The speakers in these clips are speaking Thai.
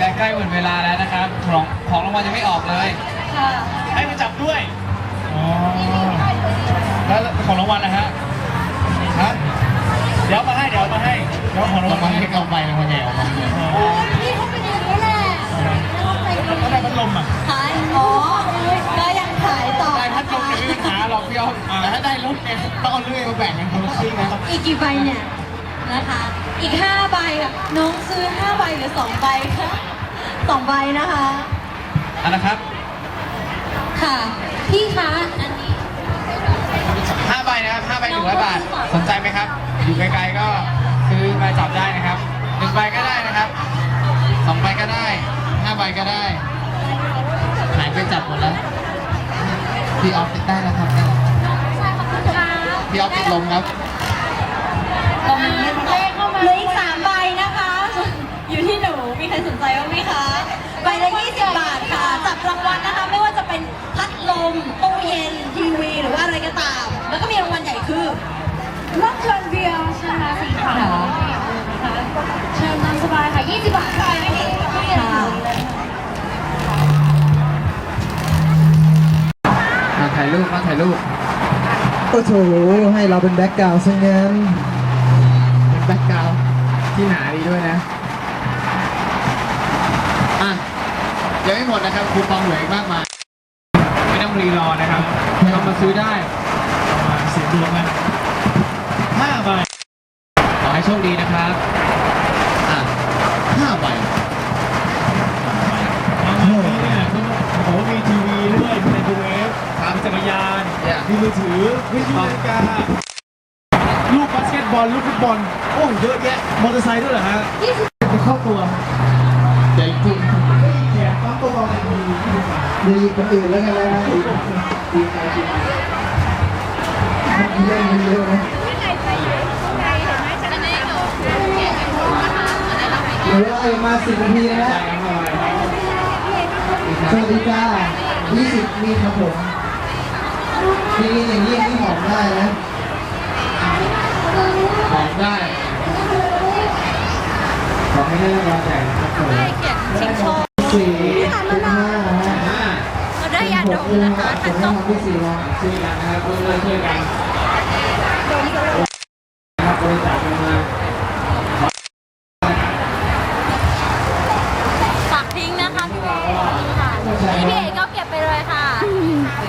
และใกล้หมดเวลาแล้วนะครับของของรางวัลยังไม่ออกเลยค่ะให้มาจับด้วยอ๋อแล้วของรางวัลนะฮะฮะเดี๋ยวเอามาให้เดี๋ยวเอามาให้เดี๋ยวของรางวัราลงวัลให้เล็กเอาไปรางวัลใหญ่ออกมาเลยอ๋อโอ้ยพี่เขาเป็นอย่างนี้แหละก็ได้พัดลมอะขายอ๋อก็ยังขายต่อได้พัดลมเนี่ยไม่มีปัญหาหรอกพี่อ้อมแต่ถ้าได้รถเนี่ยต้องเอาเลื่อยมาแบ่งกันคนละครึ่งนะอีกกี่ใบเนี่ยนะคะ อีกห้าใบค่ะ น้องซื้อห้าใบหรือสองใบคะ สองใบนะคะอันนะครับค่ะพี่คะอันนี้ ห้าใบนะครับห้าใบหนึ่งร้อยบาท สนใจไหมครับ อยู่ไกลๆก็ซื้อมาจับได้นะครับหนึ่งใบก็ได้นะครับสองใบก็ได้ห้าใบก็ได้หายไปจับหมดแล้วพี่ออฟติดได้แล้วครับเนี่ยพี่ออฟติดลมครับ รถยนต์เบียร์นะคะสีขาวนะคะเชิญตามสบายค่ะ 20 บาทค่ะไม่มีไม่มีอะไรเลยมาถ่ายรูปมาถ่ายรูปโอ้โหให้เราเป็นแบ็กกราวด์ซะงั้นเป็นแบ็กกราวด์ที่หนาดีด้วยนะ อะยังไม่หมดนะครับคูปองเหลืออีกมากมาย ไม่ต้องรีรอนะครับ เรามาซื้อได้มาเสียงดวงนะห้าใบ ขอให้โชคดีนะครับอะห้าใบรางวัลนี้เนี่ยเขาโอ้โหมีทีวีด้วยมีไมโครเวฟมีจักรยานมีมือถือวิทยุนาฬิกาลูกบาสเกตบอลลูกฟุตบอลโอ้เยอะแยะมอเตอร์ไซค์ด้วยเหรอฮะเป็นครอบครัวเจ๋งจริงแขกปั๊มตัวเบาเนี่ยมีที่ดูมาดีคนอื่นแล้วกันนะดีใจจริงเล่นเยอะนะ เดี๋ยวเรามาสิบนาทีนะสวัสดีจ้า20มีครับผมนี่อย่างนี้อย่างนี้หอมได้นะของได้ขอให้ได้รางวัลใหญ่ครับผมชิงโชคสี่สิบห้าฮะมาได้ยาดมนะคะผทันมตต้องกทำที่สี่รองช่วยกันนะครับร่วมด้วยช่วยกันครับบริจาคกันมา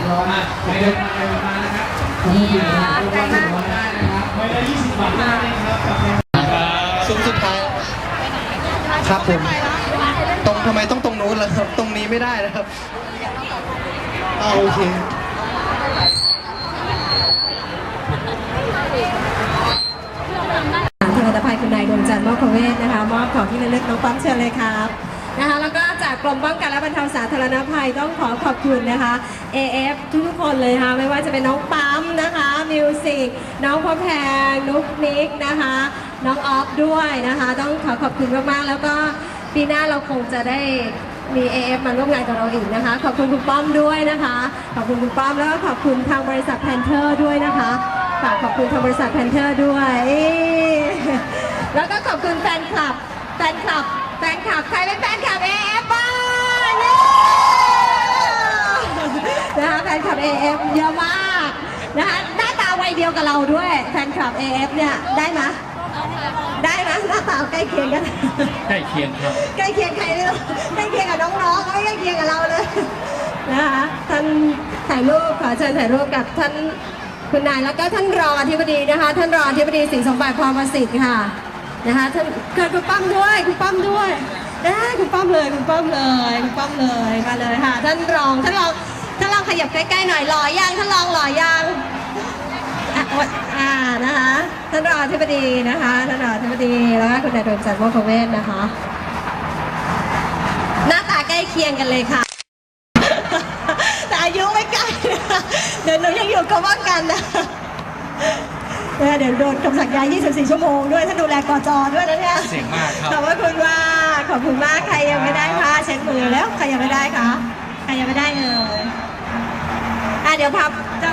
รองอ่ไปเดินทาไปมานะครับนี่ใจมากได้นะครับใบละ20บาทนั่นเองครับกับซุ้มสุดท้ายครับผมตรงทำไมต้องตรงนู้นล่ะครับ ตรงนี้ไม่ได้นะครับเอาโอเคผลิตภัณฑ์คุณนายดวงจันทร์มอกพเวศนะคะ มอบของที่ระลึกน้องปั๊มเชิญเลยครับ นะคะแล้วก็จากกรมป้องกันและบรรเทาสาธารณภัยต้องขอขอบคุณนะคะ AF ทุกๆคนเลยค่ะไม่ว่าจะเป็นน้องปั๊มนะคะมิวสิกน้องพ่อแพงนุกนิกนะคะ น้องออฟด้วยนะคะ ต้องขอขอบคุณมากๆแล้วก็ปีหน้าเราคงจะได้มี AF มาร่วมงานกับเราอีกนะคะ ขอบคุณคุณป้อมด้วยนะคะ ขอบคุณคุณป้อมแล้วก็ขอบคุณทางบริษัทแพนเทอร์ด้วยนะคะฝากขอบคุณทางบริษัทแพนเทอร์ด้วย แล้วก็ขอบคุณแฟนคลับแฟนคลับ แฟนคลับใครเป็นแฟนคลับ AF บ้างเย้นะคะแฟนคลับ AF เยอะมากนะคะหน้าตาวัยเดียวกับเราด้วย แฟนคลับ AF เนี่ยได้ไหมได้ไหมหน้าตาใกล้เคียงกัน ใกล้เคียงครับ ใกล้เคียงใครไม่รู้ใกล้เคียงกับน้องๆไม่ใกล้เคียงกับเราเลยนะคะท่านถ่ายรูปขอเชิญถ่ายรูปกับท่านคุณนายแล้วก็ท่านรองอธิบดีนะคะ ท่านรองอธิบดีสิงห์สมบัติพรประสิทธิ์ค่ะ นะคะท่านเกิดคุณป้อมด้วยคุณป้อมด้วยได้คุณป้อมเลยคุณป้อมเลยคุณป้อมเลยมาเลยค่ะท่านรองท่านรองท่านรองขยับใกล้ๆหน่อยหล่อยังท่านรองหล่อยังอะอดอ่านะคะท่านรองอธิบดีนะคะท่านรองอธิบดีแล้วก็คุณนายดวงจันทร์โมกขเวศนะคะ หน้าตาใกล้เคียงกันเลยค่ะ แต่อายุไม่ใกล้เดี๋ยวหนูยังอยู่กับว่ากันนะ เออเดี๋ยวโดนคำสั่งย้าย 24 ชั่วโมงด้วยท่านดูแลกจด้วยนะเนี่ยเสียงมากครับขอบพระคุณมากขอบคุณมากใครยังไม่ได้ค่ะเช็ดมือแล้วใครยังไม่ได้คะใครยังไม่ได้เอ่ยอะเดี๋ยวพับจะ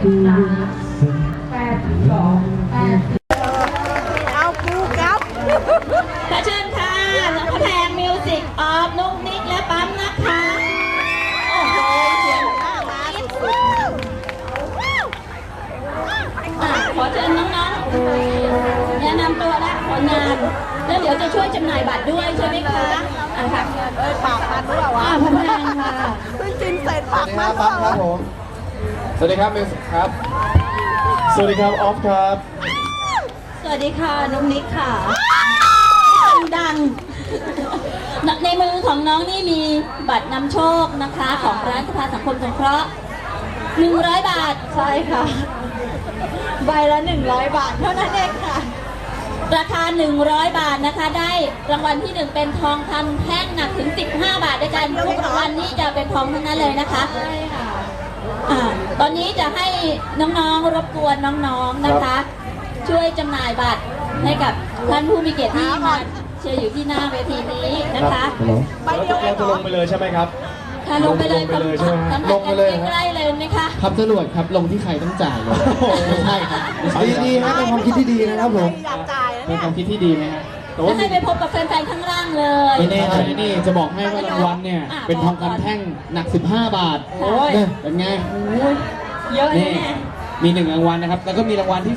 ขอเชิญค่ะน้องพระแพงมิวสิกออฟนุ๊กนิกและปั๊มนะคะโอ้โหเสียงน่ารักอะขอเชิญน้องๆแนะนำตัวและผลงานแล้วเดี๋ยวจะช่วยจำหน่ายบัตรด้วยใช่ไหมคะอะค่ะเอ้ยปากมันหรือเปล่าวะพระแพงค่ะสวัสดีครับปั๊บครับผม สวัสดีครับมิวสิกครับ สวัสดีครับออฟครับ สวัสดีค่ะนุ๊กนิกค่ะดังๆในมือของน้องนี่มีบัตรนำโชคนะคะ ของร้านสภาสังคมสงเคราะห์100 บาท ใช่ค่ะ ใบละ 100 บาทเท่านั้นเองค่ะ ราคา 100 บาทนะคะ ได้รางวัลที่ 1 เป็นทองคำแท่งหนักถึง 15 บาทด้วยกันทุกรางวัลนี่จะเป็นทองทั้งนั้นเลยนะคะ ใช่ค่ะอ่า ตอนนี้จะให้น้องๆรบกวนน้องๆนะคะ ช่วยจำหน่ายบัตรให้กับท่านผู้มีเกียรติที่มาเชียร์อยู่ที่หน้าเวทีนี้นะคะเราจะเราจะลงไปเลยใช่ไหมครับ ค่ะลงไปเลยลงไปเลยใช่ไหมฮะสัมผัสกันใกล้ๆเลยนะคะ ครับจรวดครับลงที่ใครต้องจ่ายเลยไม่ใช่ครับไม่ใช่ดีดีๆนะเป็นความคิดที่ดีนะครับผมเป็นความคิดที่ดีไหมฮะ แต่แล้วว่าให้ไปพบกับแฟนๆข้างล่างเลย ไม่แน่ใจนะนี่จะบอกให้ว่ารางวัลเนี่ย อะ เป็นทองบอกก่อนคำแท่งหนัก 15 บาท โอ้ยเนี่ยเป็นไง เยอะนี่แน่มีหนึ่งรางวัลนะครับ แล้วก็มีรางวัลที่